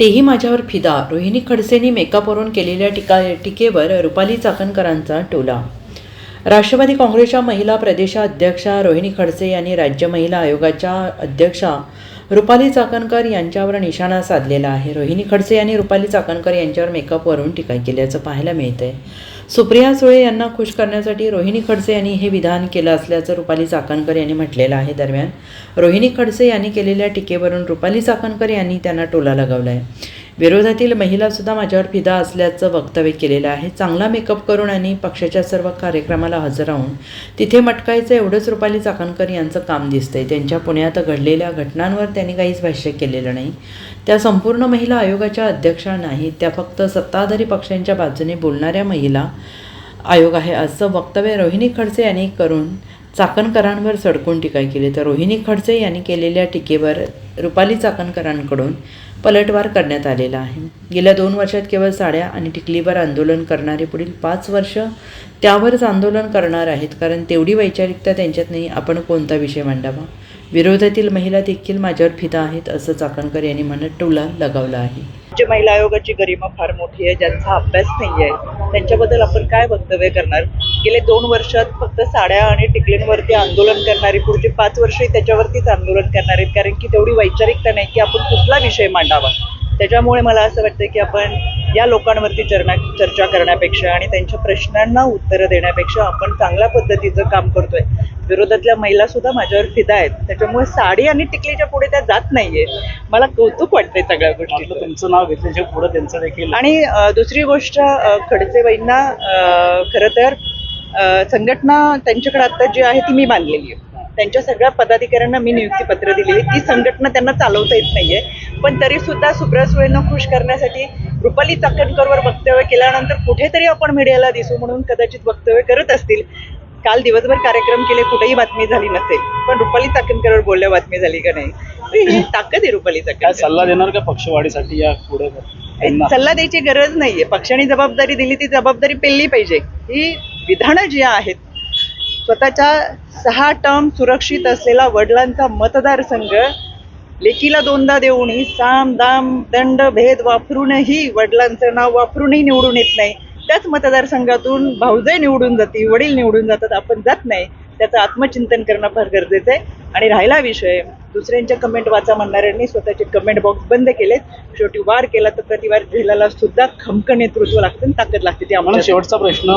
तेही माझ्यावर फिदा. रोहिणी खडसेंनी मेकअपवरून केलेल्या टीका टीकेवर रुपाली चाकणकरांचा टोला राष्ट्रवादी काँग्रेसच्या महिला प्रदेशाध्यक्षा रोहिणी खडसे यांनी राज्य महिला आयोगाच्या अध्यक्षा रुपाली चाकणकर यांच्यावर निशाणा साधलेला आहे. रोहिणी खडसे यांनी रुपाली चाकणकर यांच्यावर मेकअपवरून टीका केल्याचं पाहायला मिळतं आहे सुप्रिया सुळे यांना खुश करण्यासाठी रोहिणी खडसे यांनी हे विधान केलं असल्याचं रुपाली चाकणकर यांनी म्हटलेलं आहे. दरम्यान रोहिणी खडसे यांनी केलेल्या टीकेवरून रुपाली चाकणकर यांनी त्यांना टोला लगावला आहे विरोधातील महिलासुद्धा माझ्यावर फिदा असल्याचं वक्तव्य केलेलं आहे. चांगला मेकअप करून आणि पक्षाच्या सर्व कार्यक्रमाला हजर राहून तिथे मटकायचं एवढंच रुपाली चाकणकर यांचं काम दिसतंय. त्यांच्या पुण्यात घडलेल्या घटनांवर त्यांनी काहीच भाष्य केलेलं नाही. त्या संपूर्ण महिला आयोगाच्या अध्यक्षा नाहीत. त्या फक्त सत्ताधारी पक्षांच्या बाजूने बोलणाऱ्या महिला आयोग आहे असं वक्तव्य रोहिणी खडसे यांनी करून चाकणकरांवर सडकून टीका केली तर रोहिणी खडसे यांनी केलेल्या टीकेवर रुपाली चाकणकरांकडून पलटवार करण्यात आलेला आहे. गेल्या दोन वर्षात केवळ साड्या आणि टिकलीवर आंदोलन करणारे पुढील पाच वर्ष त्यावरच आंदोलन करणार आहेत कारण तेवढी वैचारिकता त्यांच्यात नाही आपण कोणता विषय मांडावा? विरोधातील महिला देखील माझ्यावर फिदा आहेत असं चाकणकर यांनी म्हणत टोला लगावला आहे. जे महिला आयोगाची गरिमा फार मोठी आहे ज्यांचा अभ्यास नाही आहे त्यांच्याबद्दल आपण काय वक्तव्य करणार? गेले दोन वर्षात फक्त साड्या आणि टिकलींवरती आंदोलन करणारी पुढचे पाच वर्षही त्याच्यावरतीच आंदोलन करणार. आहेत कारण की तेवढी वैचारिकता नाही की आपण कुठला विषय मांडावा. त्याच्यामुळे मला असं वाटतं की आपण या लोकांवरती चर्चा चर्चा करण्यापेक्षा आणि त्यांच्या प्रश्नांना उत्तरं देण्यापेक्षा आपण चांगल्या पद्धतीचं काम करतोय. विरोधातल्या महिला सुद्धा माझ्यावर फिदा आहेत. त्याच्यामुळे साडी आणि टिकलीच्या पुढे त्या जात नाहीये. मला कौतुक वाटतंय सगळ्या गोष्टी तुमचं नाव घेतल्याच्या पुढे त्यांचं देखील आणि दुसरी गोष्ट खडसेबाईंना खरं तर संघटना त्यांच्याकडे आता जी आहे ती मी बांधलेली आहे. त्यांच्या सगळ्या पदाधिकाऱ्यांना मी नियुक्तीपत्र दिलेली. ती संघटना त्यांना चालवता येत नाहीये. पण तरी सुद्धा सुब्रा सुळेंना खुश करण्यासाठी रुपाली चाकणकरवर वक्तव्य केल्यानंतर कुठेतरी आपण मीडियाला दिसू म्हणून कदाचित वक्तव्य करत असतील. काल दिवसभर कार्यक्रम केले कुठेही बातमी झाली नसेल. पण रुपाली चाकणकरवर बोलल्या बातमी झाली का नाही? ही ताकद आहे रुपाली चाकणकर सल्ला देणार का पक्षवाढीसाठी या पुढे? सल्ला द्यायची गरज नाहीये. पक्षाने जबाबदारी दिली ती जबाबदारी पेलली पाहिजे. ही विधानं जी आहेत स्वतःच्या सहा टर्म सुरक्षित असलेला वडिलांचा मतदारसंघ लेकीला दोनदा देऊनही साम दाम दंड भेद वापरूनही वडिलांचं नाव वापरूनही निवडून येत नाही. त्याच मतदारसंघातून भाऊजय निवडून जाते वडील निवडून जातात आपण जात नाही. त्याचं आत्मचिंतन करणं फार गरजेचं आहे. आणि राहिला विषय दुसऱ्यांच्या कमेंट वाचा म्हणणाऱ्यांनी स्वतःचे कमेंट बॉक्स बंद केलेत. शेवटी वार केला तर प्रतिवार झेलाला सुद्धा खमक नेतृत्व लागतं आणि ताकद लागते ती आम्हाला. शेवटचा प्रश्न